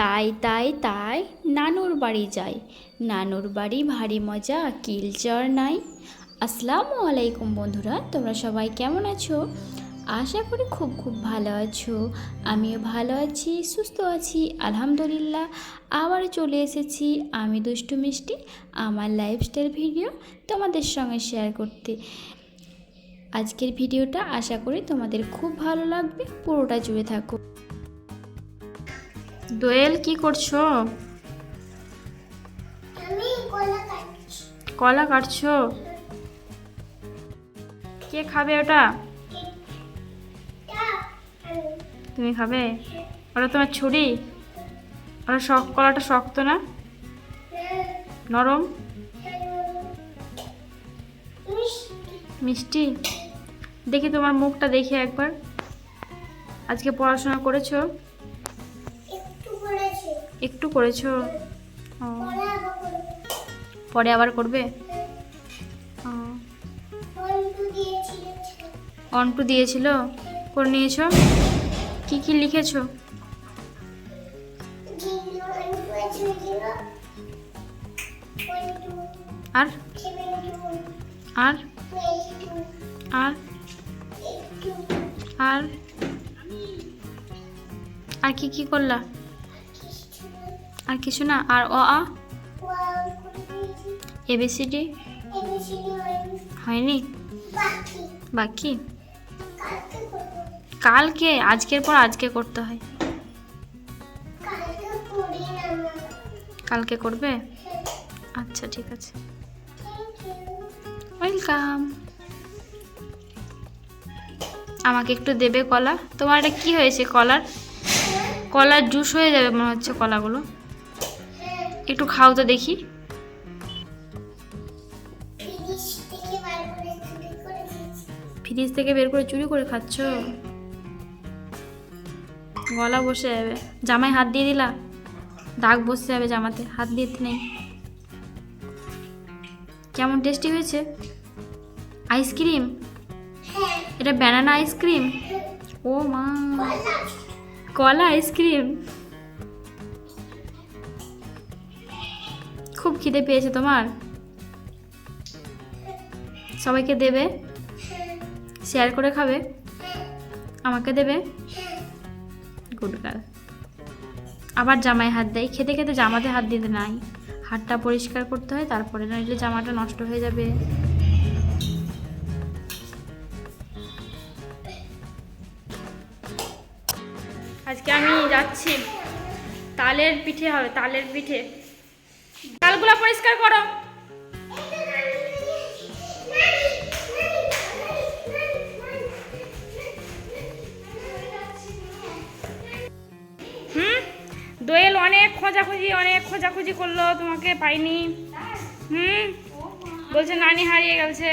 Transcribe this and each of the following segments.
তাই তাই তাই নানুর বাড়ি যাই। নানুর বাড়ি ভারী মজা কিলচর নাই। আসসালামু আলাইকুম বন্ধুরা, তোমরা সবাই কেমন আছো? আশা করি খুব খুব ভালো আছো। আমিও ভালো আছি, সুস্থ আছি, আলহামদুলিল্লাহ। আবার চলে এসেছি আমি দুষ্টু মিষ্টি, আমার লাইফস্টাইল ভিডিও তোমাদের সঙ্গে শেয়ার করতে। আজকের ভিডিওটা আশা করি তোমাদের খুব ভালো লাগবে, পুরোটা জুড়ে থাকো। দোয়েল কি করছ? কলা কাটছি? কে খাবে ওটা? তুমি খাবে? ওটা তোমার ছুরি? ওটা শক কলাটা শক্ত না? নরম? মিষ্টি? দেখি তোমার মুখটা দেখি একবার। আজকে পড়াশোনা করেছি? একটু করেছ? পরে আবার করবে? অন্টু দিয়েছিল। করে নিয়েছো? কি কি লিখেছো? আর? আর? আর? আর? আর কি কি করলা? আর কিছু না, আর অ, আ? এবিসিডি হয়নি? বাকি? কালকে, আজকের পর আজকে করতে হয়। কালকে করবে? আচ্ছা ঠিক আছে। ওয়েলকাম। আমাকে একটু দেবে কলা? তোমার এটা কি হয়েছে, কলার? কলার জুস হয়ে যাবে মনে হচ্ছে কলাগুলো। একটু খাও তো দেখি। ফ্রিজ থেকে বার করে চুরি করে খাচ্ছ? গলা বসে যাবে। জামায় হাত দিয়ে দিলা? দাগ বসে যাবে জামাতে হাত দিতে নেই। কেমন টেস্টি হয়েছে? আইসক্রিম হ্যাঁ। এটা ব্যানানা আইসক্রিম ও মা। কলা। আইসক্রিম খুব খিদে পেয়েছে তোমার? সবাইকে দেবে? শেয়ার করে খাবে? আমাকে দেবে? Good girl. আবার জামায় হাত দেয়। খেতে খেতে জামাতে হাত দিতে নাই। হাতটা পরিষ্কার করতে হয়, তারপরে নইলে জামাটা নষ্ট হয়ে যাবে। আজকে আমি যাচ্ছি। তালের পিঠে হবে, তালের পিঠে। তালগুলো পরিষ্কার করো। হুম? দোয়েল অনেক খোঁজাখুঁজি অনেক খোঁজাখুঁজি করল, তোমাকে পাইনি। হুম? বলছে নানি হারিয়ে গেছে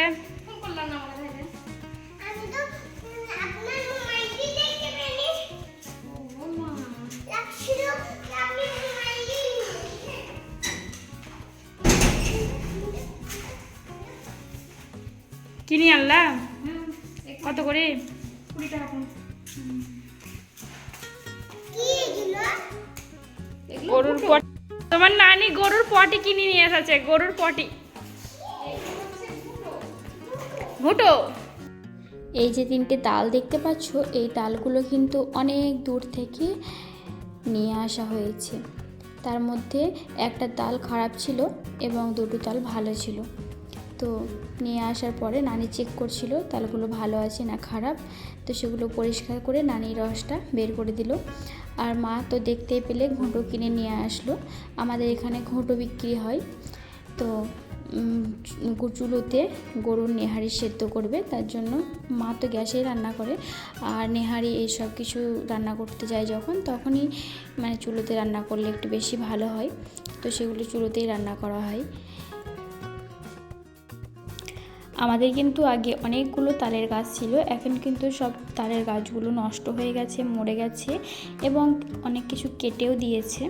কিনি আনলা কত করে? গরুর পটি তোমার নানি গরুর পটি কিনে নিয়ে এসেছে গরুর পটি। ঘুটো এই যে তিনটে তাল দেখতে পাচ্ছ এই তালগুলো কিন্তু অনেক দূর থেকে নিয়ে আসা হয়েছে। তার মধ্যে একটা তাল খারাপ ছিল এবং দুটো তাল ভালো ছিল। তো নিয়ে আসার পরে নানি চেক করছিল তালগুলো ভালো আছে না খারাপ। তো সেগুলো পরিষ্কার করে নানি রসটা বের করে দিল। আর মা তো দেখতে পেলে ঘুঁটো কিনে নিয়ে আসলো। আমাদের এখানে ঘুঁটো বিক্রি হয়। তো চুলোতে গরুর নেহারি সেদ্ধ করবে, তার জন্য মা তো গ্যাসেই রান্না করে। আর নেহারি এইসব কিছু রান্না করতে যায় যখন, তখনই মানে চুলোতে রান্না করলে একটু বেশি ভালো হয়। তো সেগুলো চুলোতেই রান্না করা হয়। আমাদের কিন্তু আগে অনেকগুলো তালের গাছ ছিল, এখন কিন্তু সব তালের গাছগুলো নষ্ট হয়ে গেছে, মরে গেছে এবং অনেক কিছু কেটেও দিয়েছে।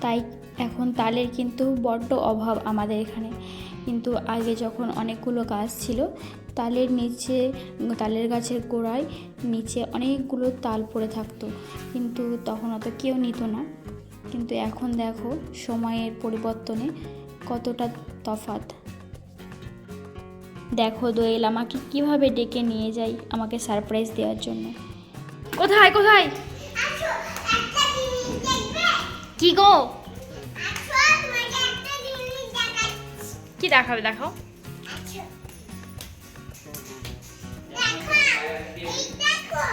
তাই এখন তালের কিন্তু বড্ড অভাব আমাদের এখানে। কিন্তু আগে যখন অনেকগুলো গাছ ছিল, তালের নিচে, তালের গাছের গোড়ায় নিচে অনেকগুলো তাল পড়ে থাকতো। কিন্তু তখন অত কেউ নিত না। কিন্তু এখন দেখো সময়ের পরিবর্তনে কতটা তফাৎ। দেখো দোয়েল আমাকে কীভাবে ডেকে নিয়ে যাই আমাকে সারপ্রাইজ দেওয়ার জন্য? কোথায় কোথায়? আসো একটা জিনিস দেখবে? কি গো? আসো তোমাকে একটা জিনিস দেখাচ্ছি। কি দেখাবে দেখাও। দেখো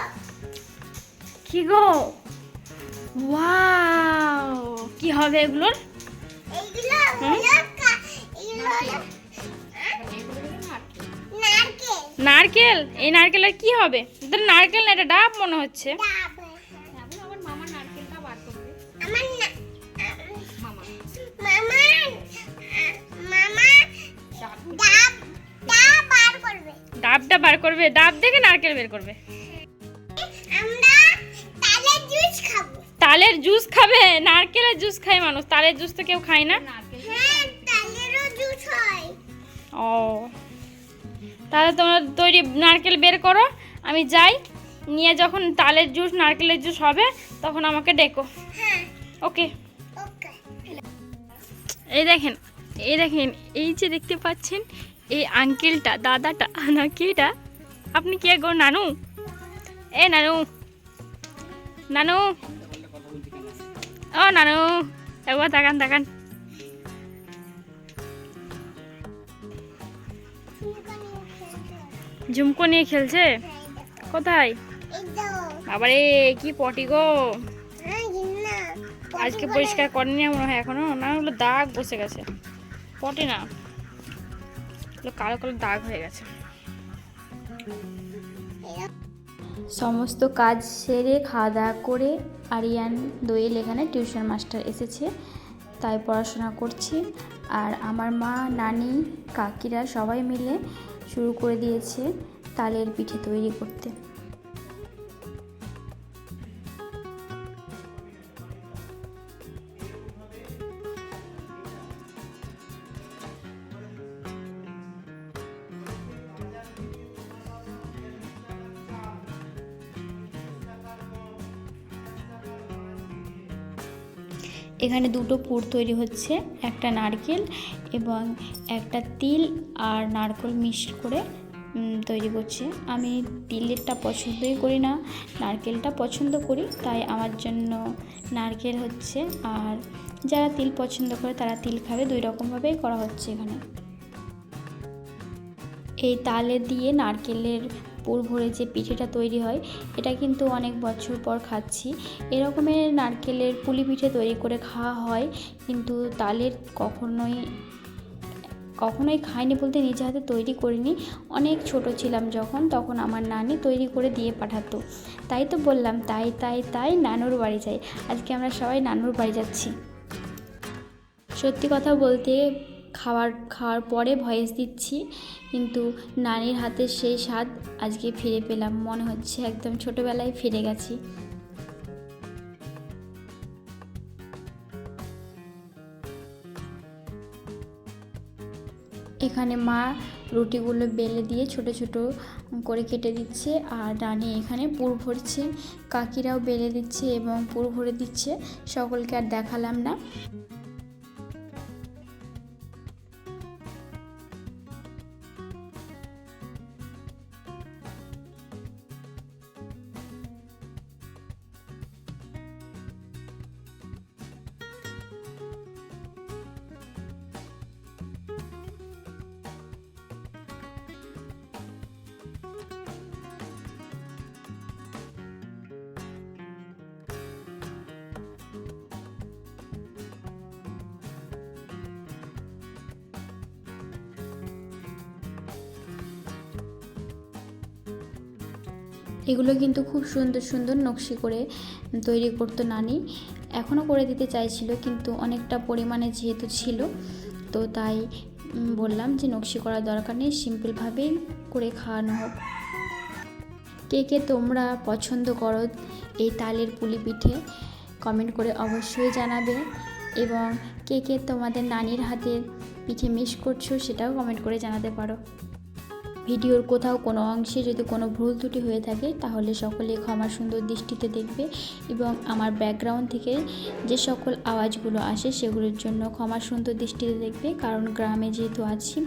কি গো? ওয়াও কি হবে এগুলোর? এগুলো নারকেল? এই নারকেলের কি হবে? এটা নারকেল না এটা ডাব মনে হচ্ছে। ডাবটা বার করবে। ডাব দেখে নারকেল বের করবে। তালের জুস তালের জুস খাবে? নারকেলের জুস খায় মানুষ। তালের জুস তো কেউ খায় না। নারকেল হ্যাঁ তালেরও জুস হয়। ও। তাহলে তোমরা তৈরি নারকেল বের করো আমি যাই নিয়ে যখন তালের জুস নারকেলের জুস হবে তখন আমাকে ডেকো। হ্যাঁ। ওকে। এই দেখেন এই দেখেন এই যে দেখতে পাচ্ছেন এই আঙ্কেলটা দাদাটা নাকি এটা আপনি কে গো নানু? এ নানু। নানু। ও নানু। একবার তাকান তাকান। ঝুমকো নিয়ে খেলছে? কোথায়? আবারে কি পটি গো। আজকে পরিষ্কার করেনি মনে হয় এখনও। না হলো দাগ বসে গেছে। পটে না। কালো কালো দাগ হয়ে গেছে। সমস্ত কাজ সেরে খাওয়া দাওয়া করে আরিয়ান দোয়েল এখানে টিউশন মাস্টার এসেছে। তাই পড়াশোনা করছি। আর আমার মা, নানি, কাকিরা সবাই মিলে শুরু করে দিয়েছে তালের পিঠে তৈরি করতে। এখানে দুটো পুর তৈরি হচ্ছে একটা নারকেল এবং একটা তিল আর নারকেল মিক্স করে তৈরি করছে। আমি তিলেরটা পছন্দই করি না, নারকেলটা পছন্দ করি, তাই আমার জন্য নারকেল হচ্ছে। আর যারা তিল পছন্দ করে, তারা তিল খাবে, দুই রকমভাবেই করা হচ্ছে এখানে। এই তালে দিয়ে নারকেলের পুর ভরে যে পিঠেটা তৈরি হয়, এটা কিন্তু অনেক বছর পর খাচ্ছি। এরকমের নারকেলের পুলি পিঠে তৈরি করে খাওয়া হয়, কিন্তু তালের কখনোই কখনোই খাইনি বলতে নিজে হাতে তৈরি করিনি। অনেক ছোট ছিলাম যখন, তখন আমার নানি তৈরি করে দিয়ে পাঠাতো। তাই তো বললাম, তাই তাই তাই নানুর বাড়ি যাই। আজকে আমরা সবাই নানুর বাড়ি যাচ্ছি। সত্যি কথা বলতে খাওয়ার খাওয়ার পরে ভয়েস দিচ্ছি, কিন্তু নানির হাতের সেই স্বাদ আজকে ফিরে পেলাম। মনে হচ্ছে একদম ছোটোবেলায় ফিরে গেছি। এখানে মা রুটিগুলো বেলে দিয়ে ছোট ছোট করে কেটে দিচ্ছে আর রানি এখানে পুর ভরছে। কাকিরাও বেলে দিচ্ছে এবং পুর ভরে দিচ্ছে। সকলকে আর দেখালাম না। এগুলো কিন্তু খুব সুন্দর সুন্দর নকশি করে তৈরি করতো নানি। এখনও করে দিতে চাইছিল, কিন্তু অনেকটা পরিমাণে যেহেতু ছিল, তো তাই বললাম যে নকশি করার দরকার নেই সিম্পলভাবেই করে খাওয়ানো হোক। কে কে তোমরা পছন্দ করো এই তালের পুলি পিঠে, কমেন্ট করে অবশ্যই জানাবে। এবং কে কে তোমাদের নানির হাতের পিঠে মিস করছ সেটাও কমেন্ট করে জানাতে পারো। ভিডিওর কোথাও কোনো অংশে যদি কোনো ভুল ত্রুটি হয়ে থাকে, তাহলে সকলে ক্ষমা সুন্দর দৃষ্টিতে দেখবে এবং আমার ব্যাকগ্রাউন্ড থেকে যে সকল আওয়াজগুলো আসে সেগুলোর জন্য ক্ষমা সুন্দর দৃষ্টিতে দেখবে। কারণ গ্রামে যেহেতু আছি,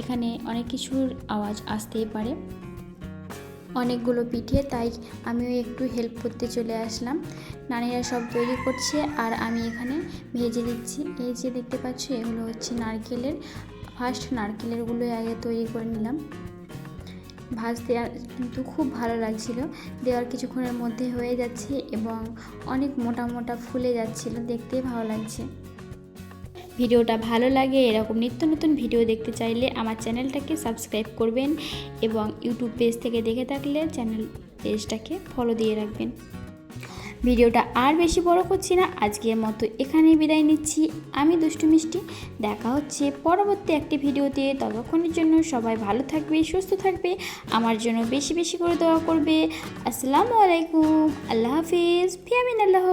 এখানে অনেক কিছুর আওয়াজ আসতেই পারে। অনেকগুলো পিঠে, তাই আমিও একটু হেল্প করতে চলে আসলাম। নানিরা সব তৈরি করছে আর আমি এখানে ভেজে দিচ্ছি। এই যে দেখতে পাচ্ছ, এগুলো হচ্ছে নারকেলের ফার্স্ট নারকেলেরগুলোই আগে তৈরি করে নিলাম। ভাজতে কিন্তু খুব ভালো লাগছিল। দেওয়ার কিছুক্ষণের মধ্যে হয়ে যাচ্ছে এবং অনেক মোটা মোটা ফুলে যাচ্ছিল, দেখতে ভালো লাগছে। ভিডিওটা ভালো লাগে, এরকম নিত্য নতুন ভিডিও দেখতে চাইলে আমার চ্যানেলটাকে সাবস্ক্রাইব করবেন এবং ইউটিউব পেজ থেকে দেখে থাকলে চ্যানেল পেজটাকে ফলো দিয়ে রাখবেন। ভিডিওটা আর বেশি বড় করছি না। আজকের মতো এখানেই বিদায় নিচ্ছি। আমি দুষ্টু মিষ্টি। দেখা হচ্ছে পরবর্তী একটি ভিডিওতে। ততক্ষণের জন্য সবাই ভালো থাকবে, সুস্থ থাকবে, আমার জন্য বেশি বেশি করে দোয়া করবে। আসসালামু আলাইকুম। আল্লাহ হাফিজ। ফিয়ামিন আল্লাহ।